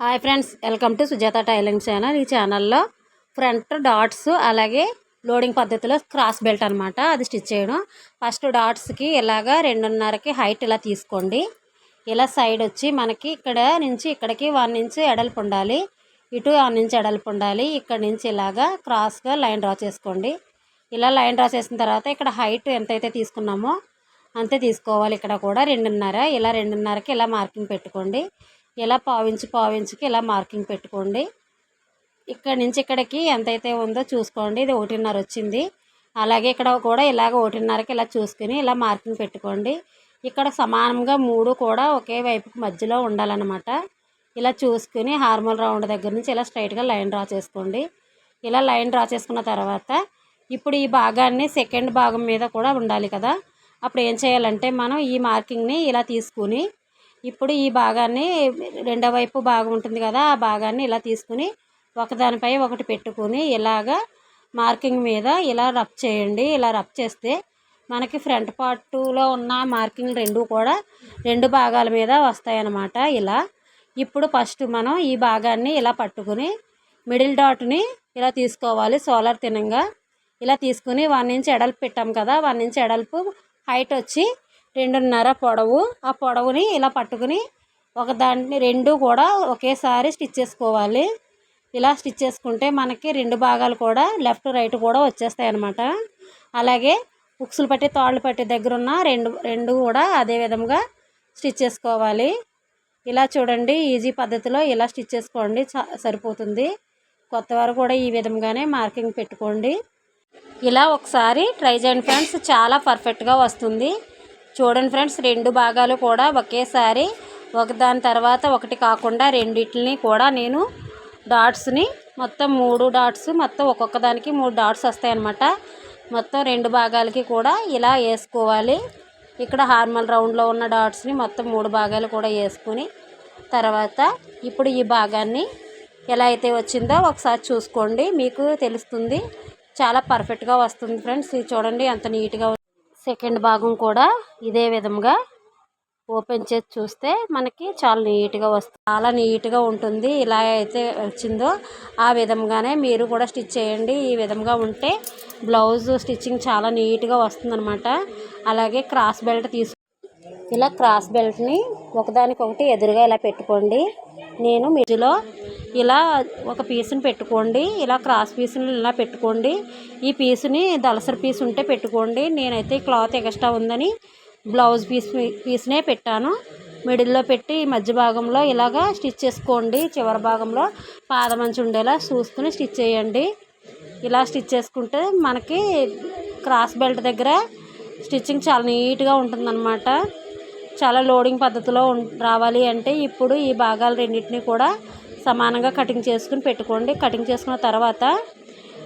Hi friends welcome to Sujatha tailoring channel ఈ ఛానల్లో front dots అలాగే లోడింగ్ పద్ధతిలో క్రాస్ బెల్ట్ అనమాట అది స్టిచ్ చేయడం. ఫస్ట్ డాట్స్కి ఇలాగా రెండున్నరకి హైట్ ఇలా తీసుకోండి. ఇలా సైడ్ వచ్చి మనకి ఇక్కడ నుంచి ఇక్కడికి వన్ ఇంచ్ ఎడల్పు ఉండాలి. ఇటు వన్ ఇంచ్ ఎడల్పు ఉండాలి. ఇక్కడ నుంచి ఇలాగా క్రాస్గా లైన్ డ్రా చేసుకోండి. ఇలా లైన్ డ్రా చేసిన తర్వాత ఇక్కడ హైట్ ఎంతైతే తీసుకున్నామో అంతే తీసుకోవాలి. ఇక్కడ కూడా రెండున్నర ఇలా రెండున్నరకి ఇలా మార్కింగ్ పెట్టుకోండి. ఇలా పావించి పావించికి ఇలా మార్కింగ్ పెట్టుకోండి. ఇక్కడ నుంచి ఇక్కడికి ఎంతైతే ఉందో చూసుకోండి. ఇది ఒకటిన్నర వచ్చింది. అలాగే ఇక్కడ కూడా ఇలాగ ఒకటిన్నరకి ఇలా చూసుకుని ఇలా మార్కింగ్ పెట్టుకోండి. ఇక్కడ సమానంగా మూడు కూడా ఒకే వైపుకి మధ్యలో ఉండాలన్నమాట. ఇలా చూసుకుని హార్మల్ రౌండ్ దగ్గర నుంచి ఇలా స్ట్రైట్గా లైన్ డ్రా చేసుకోండి. ఇలా లైన్ డ్రా చేసుకున్న తర్వాత ఇప్పుడు ఈ భాగాన్ని సెకండ్ భాగం మీద కూడా ఉండాలి కదా. అప్పుడు ఏం చేయాలంటే మనం ఈ మార్కింగ్ని ఇలా తీసుకుని ఇప్పుడు ఈ భాగాన్ని రెండో వైపు భాగం ఉంటుంది కదా ఆ భాగాన్ని ఇలా తీసుకుని ఒకదానిపై ఒకటి పెట్టుకుని ఇలాగా మార్కింగ్ మీద ఇలా రబ్ చేయండి. ఇలా రబ్ చేస్తే మనకి ఫ్రంట్ పార్ట్లో ఉన్న మార్కింగ్ రెండు కూడా రెండు భాగాల మీద వస్తాయన్నమాట ఇలా. ఇప్పుడు ఫస్ట్ మనం ఈ భాగాన్ని ఇలా పట్టుకుని మిడిల్ డాట్ని ఇలా తీసుకోవాలి సోలార్ తినంగా. ఇలా తీసుకుని వన్ ఇంచ్ ఎడల్పు పెట్టాం కదా వన్ ఇంచ్ ఎడల్పు హైట్ వచ్చి రెండున్నర పొడవు. ఆ పొడవుని ఇలా పట్టుకుని ఒక దాన్ని రెండు కూడా ఒకేసారి స్టిచ్ చేసుకోవాలి. ఇలా స్టిచ్ చేసుకుంటే మనకి రెండు భాగాలు కూడా లెఫ్ట్ రైట్ కూడా వచ్చేస్తాయి అన్నమాట. అలాగే ఉక్సులు పట్టి తాళ్ళు పట్టి దగ్గర ఉన్న రెండు రెండు కూడా అదే విధంగా స్టిచ్ చేసుకోవాలి. ఇలా చూడండి ఈజీ పద్ధతిలో ఇలా స్టిచ్ చేసుకోండి సరిపోతుంది. కొత్త వారు కూడా ఈ విధంగానే మార్కింగ్ పెట్టుకోండి. ఇలా ఒకసారి ట్రై చేయండి ఫ్రెండ్స్ చాలా పర్ఫెక్ట్గా వస్తుంది. చూడండి ఫ్రెండ్స్ రెండు భాగాలు కూడా ఒకేసారి. ఒకదాని తర్వాత ఒకటి కాకుండా రెండిటిని కూడా నేను డాట్స్ని మొత్తం మూడు డాట్స్ మొత్తం ఒక్కొక్క దానికి మూడు డాట్స్ వస్తాయన్నమాట. మొత్తం రెండు భాగాలకి కూడా ఇలా వేసుకోవాలి. ఇక్కడ హార్మల్ రౌండ్లో ఉన్న డాట్స్ని మొత్తం మూడు భాగాలు కూడా వేసుకుని తర్వాత ఇప్పుడు ఈ భాగాన్ని ఎలా అయితే వచ్చిందో ఒకసారి చూసుకోండి. మీకు తెలుస్తుంది చాలా పర్ఫెక్ట్గా వస్తుంది ఫ్రెండ్స్. ఇది చూడండి ఎంత నీట్గా సెకండ్ భాగం కూడా ఇదే విధంగా ఓపెన్ చేసి చూస్తే మనకి చాలా నీట్గా వస్తుంది చాలా నీట్గా ఉంటుంది. ఇలా అయితే వచ్చిందో ఆ విధంగానే మీరు కూడా స్టిచ్ చేయండి. ఈ విధంగా ఉంటే బ్లౌజ్ స్టిచ్చింగ్ చాలా నీట్గా వస్తుందన్నమాట. అలాగే క్రాస్ బెల్ట్ తీసు ఇలా క్రాస్ బెల్ట్ని ఒకదానికొకటి ఎదురుగా ఇలా పెట్టుకోండి. నేను మిడిలో ఇలా ఒక పీస్ని పెట్టుకోండి ఇలా క్రాస్ పీసుని ఇలా పెట్టుకోండి. ఈ పీసుని దళసరి పీస్ ఉంటే పెట్టుకోండి. నేనైతే క్లాత్ ఎక్స్ట్రా ఉందని బ్లౌజ్ పీస్ పీస్నే పెట్టాను. మిడిల్లో పెట్టి మధ్య భాగంలో ఇలాగా స్టిచ్ చేసుకోండి. చివరి భాగంలో పాదమంచి ఉండేలా చూసుకుని స్టిచ్ చేయండి. ఇలా స్టిచ్ చేసుకుంటే మనకి క్రాస్ బెల్ట్ దగ్గర స్టిచ్చింగ్ చాలా నీట్గా ఉంటుందన్నమాట. చాలా లోడింగ్ పద్ధతిలో రావాలి అంటే ఇప్పుడు ఈ భాగాలు రెండింటిని కూడా సమానంగా కటింగ్ చేసుకుని పెట్టుకోండి. కటింగ్ చేసుకున్న తర్వాత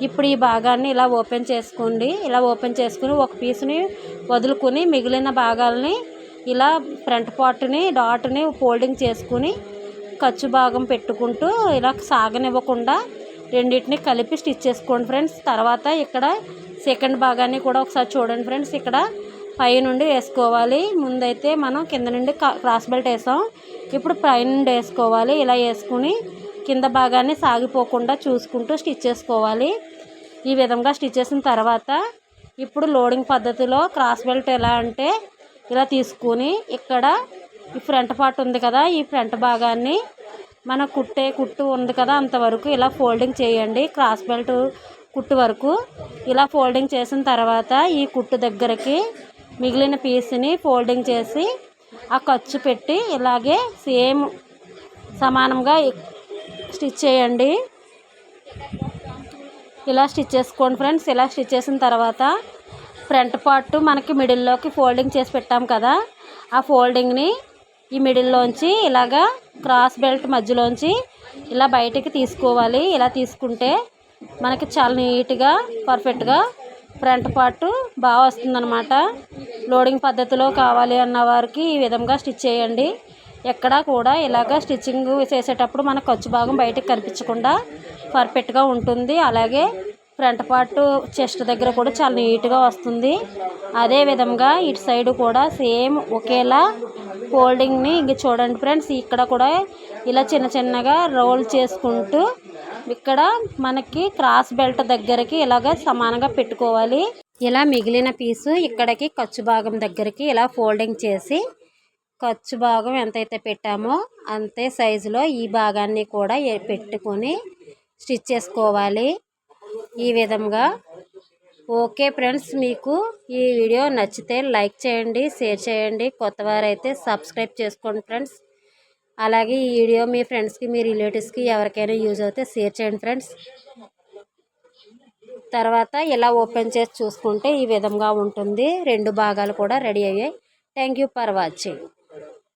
ఇప్పుడు ఈ భాగాన్ని ఇలా ఓపెన్ చేసుకోండి. ఇలా ఓపెన్ చేసుకుని ఒక పీస్ని వదులుకుని మిగిలిన భాగాలని ఇలా ఫ్రంట్ పార్ట్ని డాట్ని ఫోల్డింగ్ చేసుకుని ఖర్చు భాగం పెట్టుకుంటూ ఇలా సాగనివ్వకుండా రెండింటిని కలిపి స్టిచ్ చేసుకోండి ఫ్రెండ్స్. తర్వాత ఇక్కడ సెకండ్ భాగాన్ని కూడా ఒకసారి చూడండి ఫ్రెండ్స్. ఇక్కడ పై నుండి వేసుకోవాలి. ముందైతే మనం కింద నుండి క్రాస్ బెల్ట్ వేసాం. ఇప్పుడు పైన నుండి వేసుకోవాలి ఇలా వేసుకుని కింద భాగాన్ని సాగిపోకుండా చూసుకుంటూ స్టిచ్ చేసుకోవాలి. ఈ విధంగా స్టిచ్ చేసిన తర్వాత ఇప్పుడు లోడింగ్ పద్ధతిలో క్రాస్ బెల్ట్ ఎలా అంటే ఇలా తీసుకుని ఇక్కడ ఈ ఫ్రంట్ పార్ట్ ఉంది కదా ఈ ఫ్రంట్ భాగాన్ని మన కుట్టే కుట్టు ఉంది కదా అంతవరకు ఇలా ఫోల్డింగ్ చేయండి. క్రాస్ బెల్ట్ కుట్టు వరకు ఇలా ఫోల్డింగ్ చేసిన తర్వాత ఈ కుట్టు దగ్గరికి మిగిలిన పీస్ని ఫోల్డింగ్ చేసి ఆ ఖర్చు పెట్టి ఇలాగే సేమ్ సమానంగా స్టిచ్ చేయండి. ఇలా స్టిచ్ చేసుకోండి ఫ్రెండ్స్. ఇలా స్టిచ్ చేసిన తర్వాత ఫ్రంట్ పార్ట్ మనకి మిడిల్లోకి ఫోల్డింగ్ చేసి పెట్టాం కదా. ఆ ఫోల్డింగ్ని ఈ మిడిల్లోంచి ఇలాగా క్రాస్ బెల్ట్ మధ్యలోంచి ఇలా బయటికి తీసుకోవాలి. ఇలా తీసుకుంటే మనకి చాలా నీట్గా పర్ఫెక్ట్గా ఫ్రంట్ పార్ట్ బాగా వస్తుందన్నమాట. లోడింగ్ పద్ధతిలో కావాలి అన్న వారికి ఈ విధంగా స్టిచ్ చేయండి. ఎక్కడా కూడా ఇలాగ స్టిచ్చింగ్ చేసేటప్పుడు మన ఖర్చు భాగం బయటకు కనిపించకుండా పర్ఫెక్ట్గా ఉంటుంది. అలాగే ఫ్రంట్ పార్ట్ చెస్ట్ దగ్గర కూడా చాలా నీట్గా వస్తుంది. అదే విధంగా ఇటు సైడ్ కూడా సేమ్ ఒకేలా ఫోల్డింగ్ని ఇంక చూడండి ఫ్రెండ్స్ ఇక్కడ కూడా ఇలా చిన్న చిన్నగా రోల్ చేసుకుంటూ ఇక్కడ మనకి క్రాస్ బెల్ట్ దగ్గరికి ఇలాగ సమానంగా పెట్టుకోవాలి. ఇలా మిగిలిన పీసు ఇక్కడికి ఖర్చు భాగం దగ్గరికి ఇలా ఫోల్డింగ్ చేసి ఖర్చు భాగం ఎంతైతే పెట్టామో అంతే సైజులో ఈ భాగాన్ని కూడా పెట్టుకొని స్టిచ్ చేసుకోవాలి. ఈ విధంగా ఓకే ఫ్రెండ్స్ మీకు ఈ వీడియో నచ్చితే లైక్ చేయండి షేర్ చేయండి. కొత్తవారైతే సబ్స్క్రైబ్ చేసుకోండి ఫ్రెండ్స్. అలాగే ఈ వీడియో మీ ఫ్రెండ్స్కి మీ రిలేటివ్స్కి ఎవరికైనా యూజ్ అవుతే షేర్ చేయండి ఫ్రెండ్స్. తర్వాత ఇలా ఓపెన్ చేసి చూసుకుంటే ఈ విధంగా ఉంటుంది. రెండు భాగాలు కూడా రెడీ అయ్యాయి. Thank you for watching.